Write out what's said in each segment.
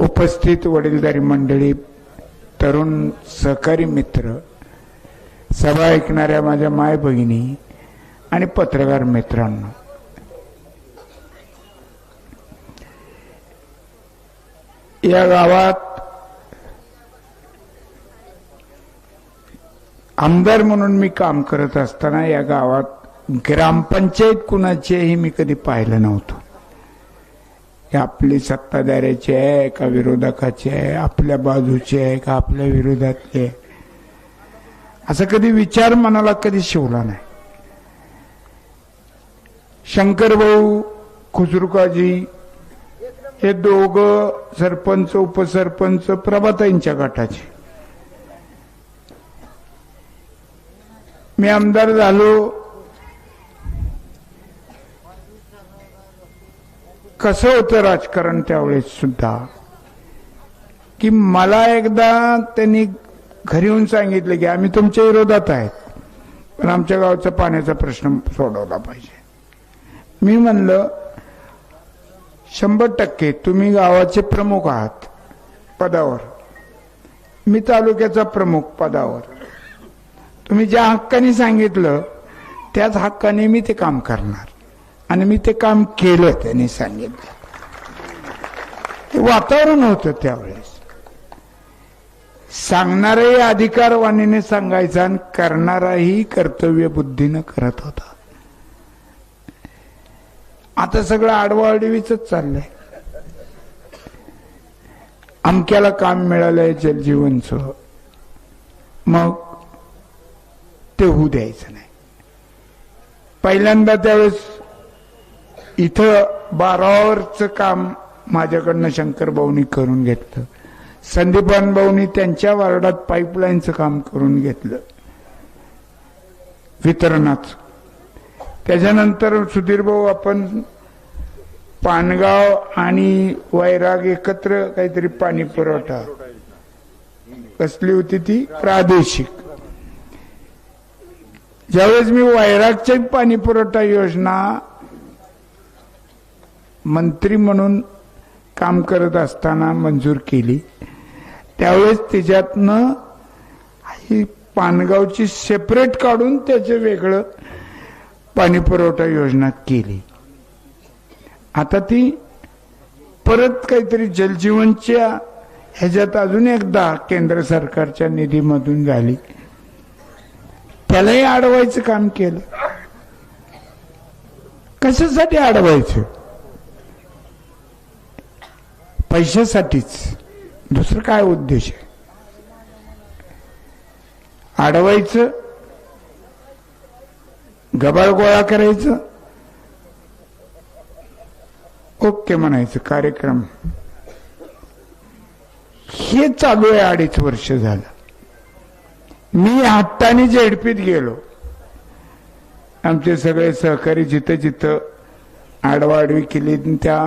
उपस्थित वडीलधारी मंडळी तरुण सहकारी मित्र सभा ऐकणाऱ्या माझ्या माय भगिनी आणि पत्रकार मित्रांनो. या गावात आमदार म्हणून मी काम करत असताना या गावात ग्रामपंचायत कुणाचीही मी कधी पाहिलं नव्हतं. हे आपली सत्ताधाऱ्याची आहे का विरोधकाची आहे? आपल्या बाजूची आहे का आपल्या विरोधातली आहे? असा कधी विचार मनाला कधी शिवला नाही. शंकर भाऊ खुसरुकाजी हे दोघ सरपंच उपसरपंच प्रभाताईंच्या गटाचे. मी आमदार झालो कसं होतं राजकारण त्यावेळेस सुद्धा? की मला एकदा त्यांनी घरी येऊन सांगितलं की आम्ही तुमच्या विरोधात आहेत पण आमच्या गावचा पाण्याचा प्रश्न सोडवला पाहिजे. मी म्हणलं शंभर टक्के तुम्ही गावाचे प्रमुख आहात पदावर. मी तालुक्याचा प्रमुख पदावर. तुम्ही ज्या हक्काने सांगितलं त्याच हक्काने मी ते काम करणार. आणि मी ते काम केलं त्यांनी सांगितलं. ते वातावरण होतं त्यावेळेस. सांगणाराही अधिकारवाणीने सांगायचा आणि करणाराही कर्तव्य बुद्धीनं करत होता. आता सगळं आडवाआडवीच चाललंय. अमक्याला काम मिळालंय जलजीवनचं. मग ते होऊ द्यायचं नाही. पहिल्यांदा त्यावेळेस इथं बारावरचं काम माझ्याकडनं शंकर भाऊनी करून घेतलं. संदीपान भाऊनी त्यांच्या वार्डात पाईपलाईनचं काम करून घेतलं. वितरणाचं. त्याच्यानंतर सुधीर भाऊ आपण पानगाव आणि वैराग एकत्र काहीतरी पाणी पुरवठा. कसली होती ती? प्रादेशिक. ज्यावेळेस मी वैरागच्या पाणी पुरवठा योजना मंत्री म्हणून काम करत असताना मंजूर केली. त्यावेळेस त्याच्यातनं ही पानगावची सेपरेट काढून त्याचं वेगळं पाणी पुरवठा योजना केली. आता ती परत काहीतरी जलजीवनच्या ह्याच्यात अजून एकदा केंद्र सरकारच्या निधीमधून झाली. त्यालाही अडवायचं काम केलं. कशासाठी अडवायचं? पैशासाठीच. दुसरं काय उद्देश आहे? अडवायचं गबाळ गोळा करायचं ओके म्हणायचं कार्यक्रम. हे चालू आहे अडीच वर्ष झालं. मी हट्टाने झेडपीत गेलो. आमचे सगळे सहकारी जिथं जिथं आडवाडवी केली त्या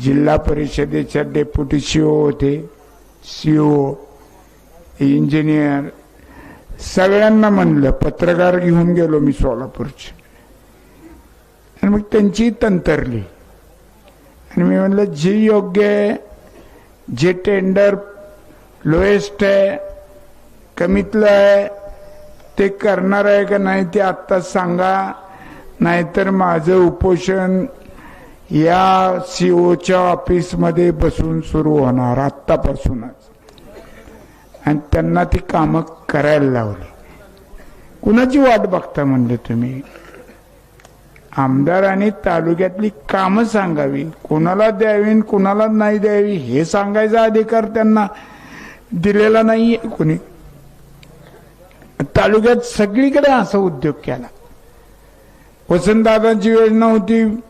जिल्हा परिषदेच्या डेप्युटी सीओ होते. CO engineer. सगळ्यांना म्हणलं पत्रकार घेऊन गेलो मी सोलापूरचे. आणि मग त्यांची तंतरली. आणि मी म्हणलं जे योग्य आहे जे टेंडर लोएस्ट आहे कमीतलं आहे ते करणार आहे का नाही ते आत्ताच सांगा. नाहीतर माझं उपोषण या सीओच्या ऑफिसमध्ये बसून सुरू होणार आत्तापासूनच. आणि त्यांना ती कामं करायला लावली. कुणाची वाट बघता म्हणले तुम्ही? आमदारांनी तालुक्यातली कामं सांगावी. कोणाला द्यावी आणि कोणाला नाही द्यावी हे सांगायचा अधिकार त्यांना दिलेला नाहीये कोणी. तालुक्यात सगळीकडे असा उद्योग केला. वसंतदादांची योजना होती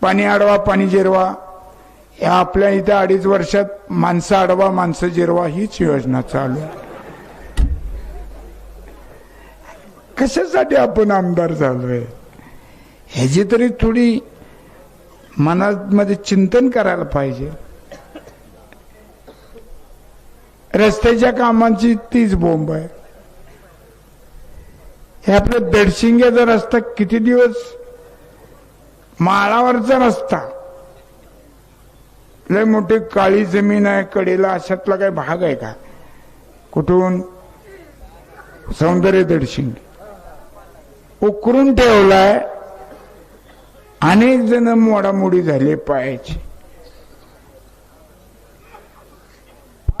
पाणी अडवा पाणी जिरवा. या आपल्या इथे अडीच वर्षात माणसं अडवा माणसं जिरवा हीच योजना चालू आहे. कशासाठी आपण आमदार झालोय? ह्याची तरी थोडी मनामध्ये चिंतन करायला पाहिजे. रस्त्याच्या कामांची तीच बोंब आहे. हे आपलं दडशिंग्याचा रस्ता किती दिवस माळावरचा रस्ता. लय मोठी काळी जमीन आहे कडेला अशातला काही भाग आहे का? कुठून? सौंदर्य दर्शन. उकरून ठेवलाय अनेक जण मोडामोडी झाले पायाची.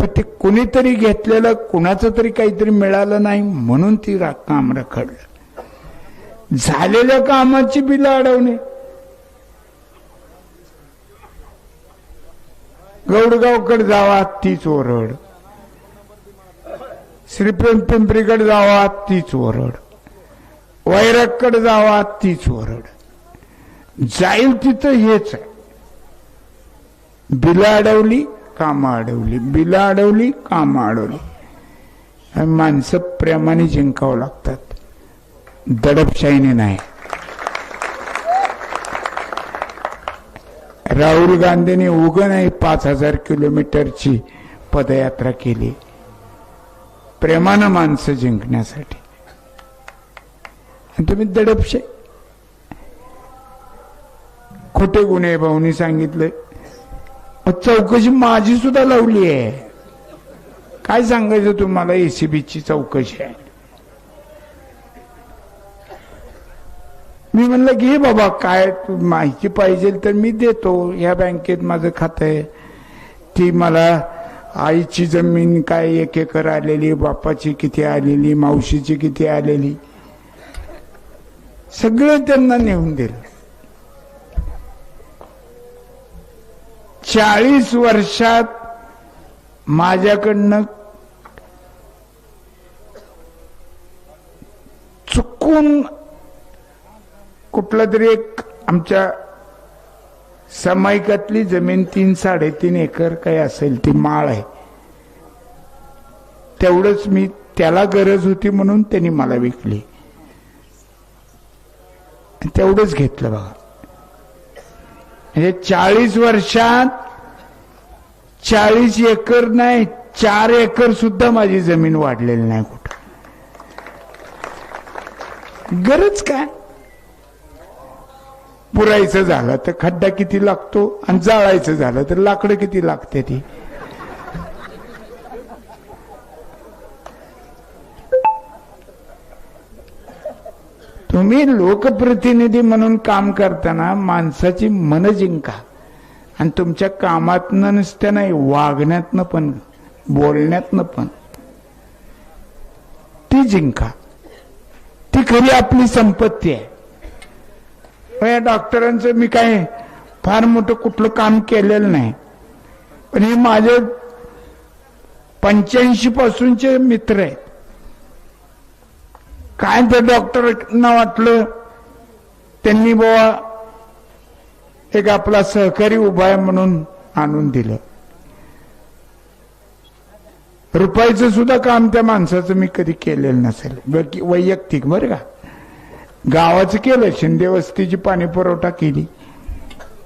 ते कुणीतरी घेतलेलं कुणाचं तरी काहीतरी मिळालं नाही म्हणून ती रा- काम रखडलं. झालेल्या कामाची बिलं अडवणे. गौडगावकडे जावा तीच ओरड. श्रीपेम पिंपरीकडे जावा तीच ओरड. वैरागकडे जावा तीच ओरड. जाईल तिथं हेच आहे. बिलं अडवली कामं अडवली. बिलं अडवली कामं अडवली. माणसं प्रेमाने जिंकावं लागतात. दडपशाहीने नाही. राहुल गांधीने उग नाही पाच हजार किलोमीटरची पदयात्रा केली. प्रेमानं माणसं जिंकण्यासाठी. आणि तुम्ही दडपशे. खोटे गुन्हे भाऊनी सांगितलं. चौकशी माझी सुद्धा लावली आहे काय सांगायचं तुम्हाला? एसीबीची चौकशी आहे. मी म्हणलं घे बाबा काय माहिती पाहिजे तर मी देतो. या बँकेत माझं खातं आहे. ती मला आईची जमीन काय एक एकर आलेली बापाची किती आलेली मावशीची किती आलेली सगळं त्यांना नेऊन दिलं. चाळीस वर्षात माझ्याकडनं चुकून कुठलं तरी एक आमच्या समायिकातली जमीन तीन साडेतीन एकर काही असेल ती माळ आहे. तेवढंच मी त्याला गरज होती म्हणून त्यांनी मला विकली. तेवढंच घेतलं बघा. म्हणजे चाळीस वर्षात चाळीस एकर नाही चार एकर सुद्धा माझी जमीन वाढलेली नाही कुठं. गरज काय? पुरायचं झालं तर खड्डा किती लागतो आणि जाळायचं झालं तर लाकडं किती लागते ती? तुम्ही लोकप्रतिनिधी म्हणून काम करताना माणसाची मन जिंका आणि तुमच्या कामातनं नुसत्या नाही वागण्यातनं पण बोलण्यातनं पण. ती जिंका. ती खरी आपली संपत्ती आहे. या डॉक्टरांचं मी काय फार मोठं कुठलं काम केलेलं नाही. पण हे माझे पंच्याऐंशी पासूनचे मित्र आहेत. काय त्या डॉक्टरांना वाटलं? त्यांनी बाबा एक आपला सहकारी उभा आहे म्हणून आणून दिलं. रुपयाचं सुद्धा काम त्या माणसाचं मी कधी केलेलं नसेल. वैयक्तिक बरं का? गावाचं केलं शिंदे वस्तीची पाणी पुरवठा केली.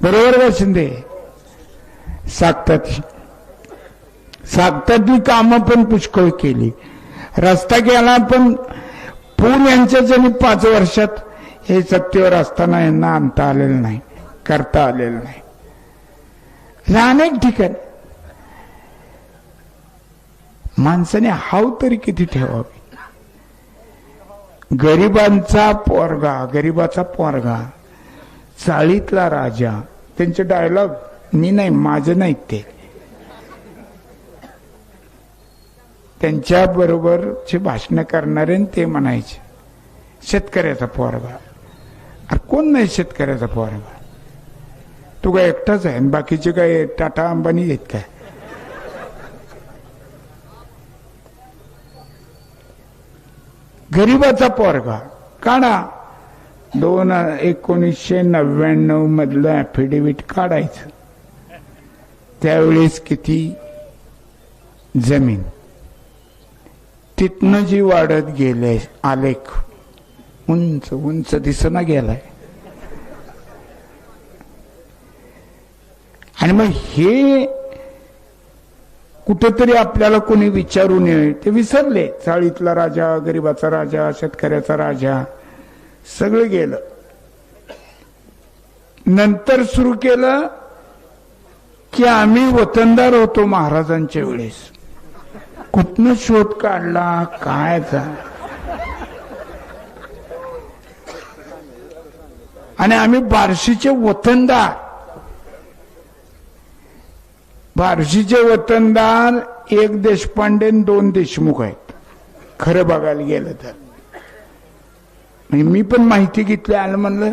बरोबर का शिंदे? सागतात. सागतातली कामं पण पुष्कळ केली. रस्ता केला पण पूर यांच्या ज्यांनी पाच वर्षात हे सत्तेवर असताना यांना आणता आलेलं नाही करता आलेलं नाही. हे अनेक ठिकाणी. माणसाने हाव तरी किती ठेवावी? गरिबांचा पोरगा गरिबाचा पोरगा चाळीतला राजा त्यांचे डायलॉग मी नाही माझं नाही ते. त्यांच्या बरोबरचे भाषण करणारे ते म्हणायचे शेतकऱ्याचा पोरगा. अरे कोण नाही शेतकऱ्याचा पोरगा? तू काय एकटाच आहे आणि बाकीचे काय टाटा अंबानी आहेत काय? गरिबाचा पोरगा. काढा. दोन एकोणीसशे नव्याण्णव मधलं ऍफिडेव्हिट काढायचं. त्यावेळेस किती? जमीन. तिथनं जी वाढत गेले आलेख उंच उंच दिसना गेलाय. आणि मग हे कुठेतरी आपल्याला कोणी विचारू नये. ते विसरले. चाळीतला राजा गरीबाचा राजा शेतकऱ्याचा राजा. सगळं गेलं. नंतर सुरू केलं की आम्ही वतनदार होतो महाराजांच्या वेळेस. कुठनं शोध काढला? काय आणि आम्ही बार्शीचे वतनदार. बार्शीचे वतनदार एक देशपांडे दोन देशमुख आहेत. खरं बघायला गेलं तर. मी पण माहिती घेतली आलं म्हणलं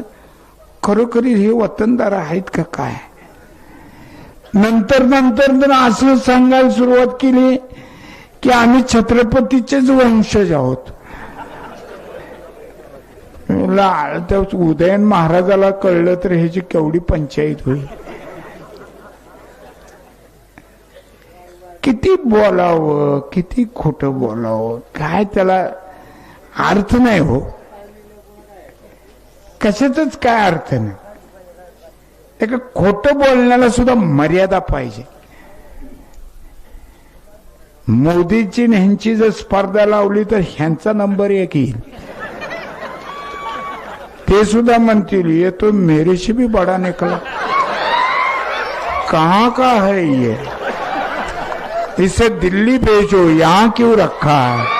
खरोखरी हे वतनदार आहेत का काय? नंतर नंतर असं सांगायला सुरुवात केली की आम्ही छत्रपतीचेच वंशज आहोत. उदयन महाराजाला कळलं तर ह्याची केवढी पंचायत होईल. किती बोलावं किती खोट बोलावं काय त्याला अर्थ नाही हो. कशाच काय अर्थ नाही. एका खोट बोलण्याला सुद्धा मर्यादा पाहिजे. मोदीची ह्यांची जर स्पर्धा लावली तर ह्यांचा नंबर एक येईल. ते सुद्धा म्हणतील ये तो मेरेशी भी बड़ा निकला. कहा का है ये? इसे दिल्ली भेजो यहां क्यों रखा है?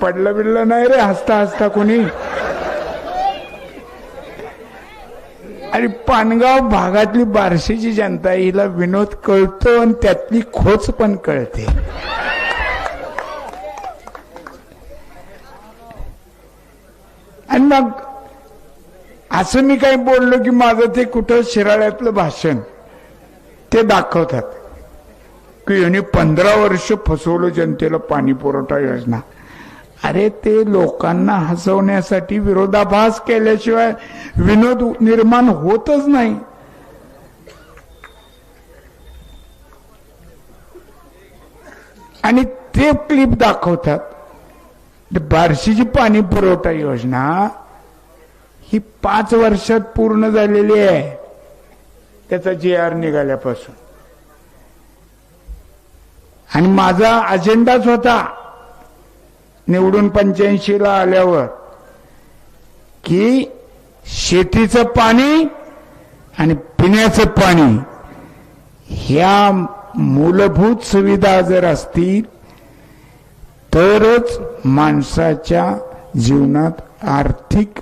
पडलं बिडलं नाही रे हसता हसता कोणी आणि पानगाव भागातली बारशीची जनता हिला विनोद कळतो आणि त्यातली खोच पण कळते. आणि मग असं मी काही बोललो की माझं ते कुठं शिराळ्यातलं भाषण ते दाखवतात की यांनी पंधरा वर्ष फसवलं जनतेला पाणी पुरवठा योजना. अरे ते लोकांना हसवण्यासाठी विरोधाभास केल्याशिवाय विनोद निर्माण होतच नाही. आणि ते क्लिप दाखवतात. बार्शीची पाणी पुरवठा योजना ही पाच वर्षात पूर्ण झालेली आहे. त्याचा जी आर निघाल्यापासून. आणि माझा अजेंडाच होता निवडून पंच्याऐंशीला आल्यावर की शेतीचं पाणी आणि पिण्याचं पाणी ह्या मूलभूत सुविधा जर असतील तरच माणसाच्या जीवनात आर्थिक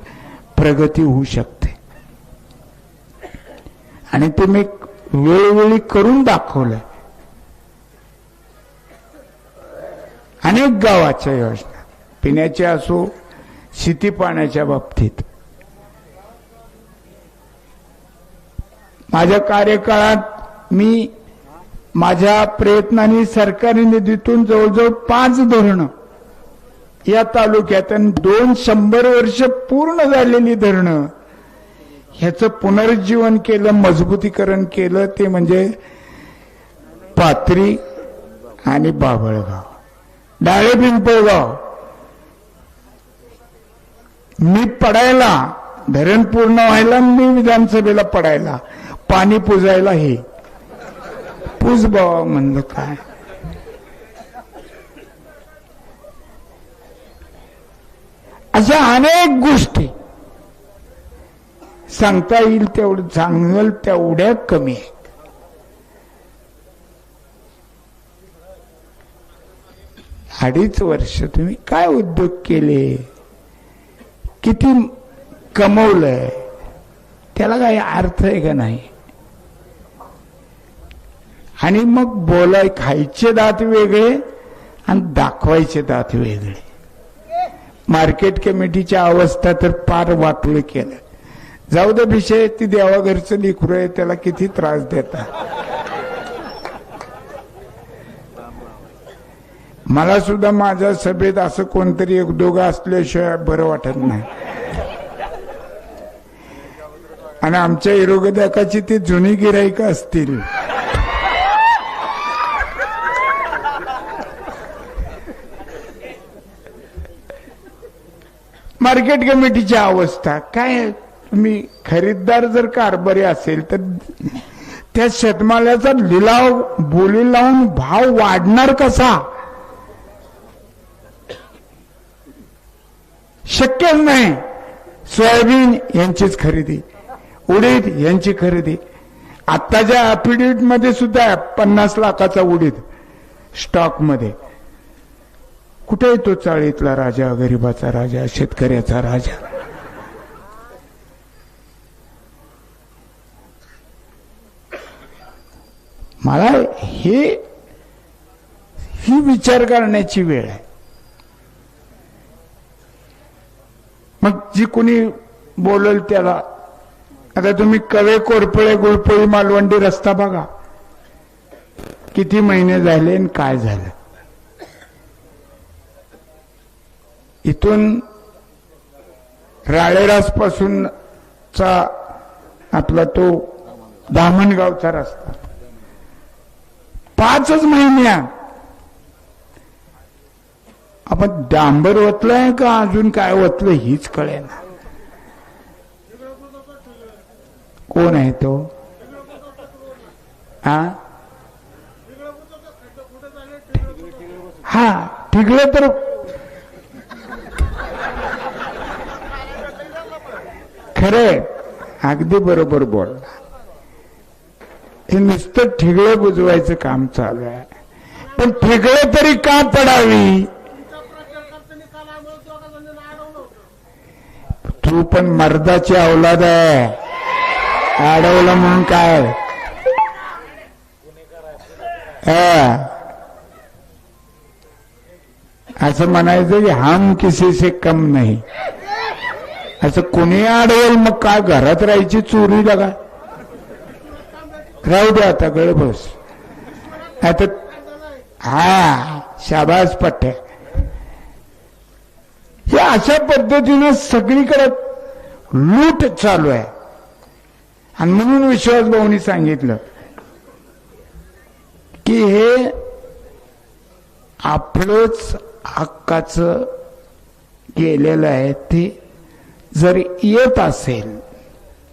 प्रगती होऊ शकते. आणि ते मी वेळोवेळी करून दाखवलंय. अनेक गावाच्या योजना पिण्याच्या असो शेती पाण्याच्या बाबतीत. माझ्या कार्यकाळात मी माझ्या प्रयत्नांनी सरकारी निधीतून जवळजवळ पाच धरणं या तालुक्यात आणि दोन शंभर वर्ष पूर्ण झालेली धरणं ह्याचं पुनरुज्जीवन केलं मजबूतीकरण केलं ते म्हणजे पात्री आणि बाभळगाव. डाळे पिंपळगाव. मी पडायला धरण पूर्ण व्हायला मी विधानसभेला पडायला पाणी पुजायला हे. पूज बाबा म्हणलं काय? अशा अनेक गोष्टी. सांगता येईल तेवढं चांगलं तेवढ्या कमी आहेत. अडीच वर्ष तुम्ही काय उद्योग केले? किती कमवलंय? त्याला काही अर्थ आहे का नाही? आणि मग बोलाय खायचे दात वेगळे आणि दाखवायचे दात वेगळे. मार्केट कमिटीच्या अवस्था तर पार वाटलं केलं. जाऊ दे विषय ती देवाघरचं लिखरू आहे त्याला किती त्रास देतात मला सुद्धा माझ्या सभेत असं कोणतरी एक दोघं असल्याशिवाय बरं वाटत नाही. आणि आमच्या इरोगदाकाची ती जुनी गिराईक असतील. मार्केट कमिटीची अवस्था. काय तुम्ही खरीददार जर कारभारी असेल तर त्या शेतमालाचा लिलाव बोली लावून भाव वाढणार कसा? शक्यच नाही. सोयाबीन यांचीच खरेदी. उडीद यांची खरेदी. आत्ताच्या अफिडेविटमध्ये सुद्धा पन्नास लाखाचा उडीद स्टॉकमध्ये कुठे येतो चाळीतला राजा गरीबाचा राजा शेतकऱ्याचा राजा. मला हे ही विचार करण्याची वेळ आहे. मग जी कोणी बोलल त्याला आता तुम्ही कवे कोरपळे गुळपळी मालवंडी रस्ता बघा. किती महिने झाले आणि काय झालं? इथून राळेरास पासूनचा आपला तो दामणगावचा रस्ता. पाचच महिन्या आपण डांबर ओतलंय का अजून काय ओतलं हीच कळेना. कोण आहे तो? हा? हा ठिकलं तर खरंय. अगदी बरोबर बोलला हे नुसतं ठिगळं बुजवायचं काम चालू आहे. पण ठिगळं तरी का पडावी? तू पण मर्दाची अवलाद आहे. अडवलं म्हणून काय? असं म्हणायचं की हम किसी से कम नाही. असं कोणी अडवल मग काय? घरात राहायची चोरी लागा राहू दे आता गळ बस. आता हा शाबास पठ्ठे हे अशा पद्धतीनं सगळीकडे लूट चालू आहे. आणि म्हणून विश्वास भाऊनी सांगितलं की हे आपलंच हक्काचं गेलेलं आहे ते जर येत असेल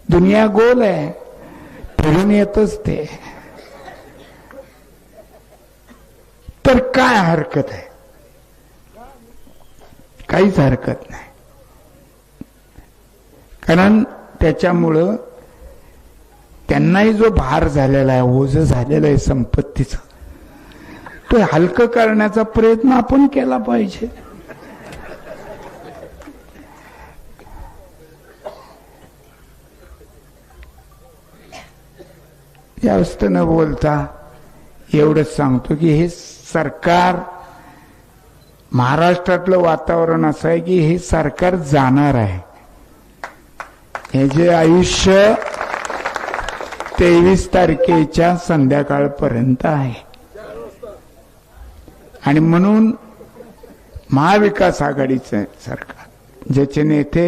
दुनिया गोल आहे फिरून येतच ते. तर काय हरकत आहे? काहीच हरकत नाही. कारण त्याच्यामुळं त्यांनाही जो भार झालेला आहे ओझ झालेला आहे संपत्तीचा तो हलकं करण्याचा प्रयत्न आपण केला पाहिजे. जास्त न बोलता एवढंच सांगतो की हे सरकार महाराष्ट्रातलं वातावरण असं आहे की हे सरकार जाणार आहे. हे जे आयुष्य तेवीस तारखेच्या संध्याकाळपर्यंत आहे. आणि म्हणून महाविकास आघाडीचं सरकार ज्याचे नेते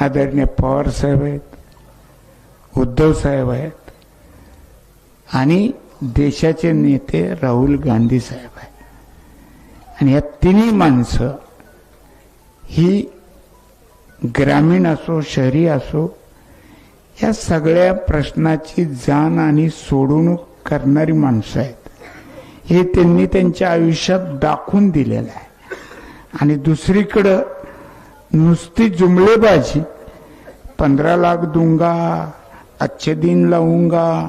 आदरणीय पवार साहेब आहेत उद्धव साहेब आहेत आणि देशाचे नेते राहुल गांधी साहेब आहे आणि या तिन्ही माणसं ही ग्रामीण असो शहरी असो या सगळ्या प्रश्नाची जाण आणि सोडवणूक करणारी माणसं आहेत. हे त्यांनी त्यांच्या आयुष्यात दाखवून दिलेलं आहे. आणि दुसरीकडं नुसती जुमलेबाजी पंधरा लाख दूंगा अच्छे दिन लावूंगा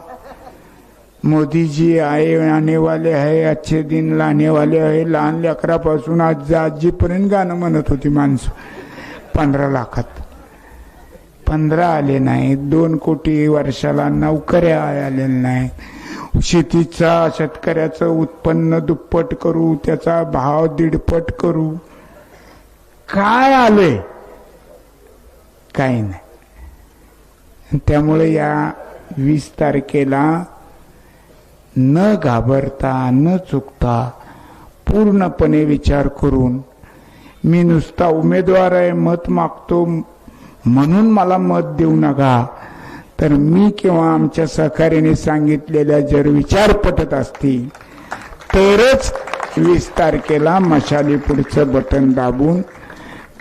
मोदी जी आए आने वाले आहे अच्छे दिन लाने वाले आहे. लहान लेकरापासून आज आजीपर्यंत गाणं म्हणत होती माणसं. पंधरा लाखात. पंधरा आले नाही दोन कोटी वर्षाला नोकऱ्या आलेल्या नाही शेतीचा शेतकऱ्याचं उत्पन्न दुप्पट करू त्याचा भाव दीडपट करू. काय आले काही नाही. त्यामुळे या वीस तारखेला न घाबरता न चुकता पूर्णपणे विचार करून मी नुसता उमेदवार आहे मत मागतो म्हणून मला मत देऊ नका. तर मी किंवा आमच्या सहकार्याने सांगितलेल्या जर विचार पटत असतील तरच वीस तारखेला मशाली पुढचं बटन दाबून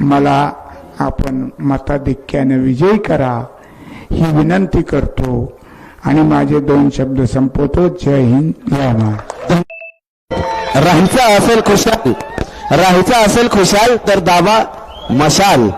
मला आपण मताधिक्याने विजयी करा ही विनंती करतो. आणि माझे दोन शब्द संपवतो. जय हिंद जय महाराष्ट्र. राहायचा असेल खुशाल. राहायचा असेल खुशाल तर दाबा मशाल.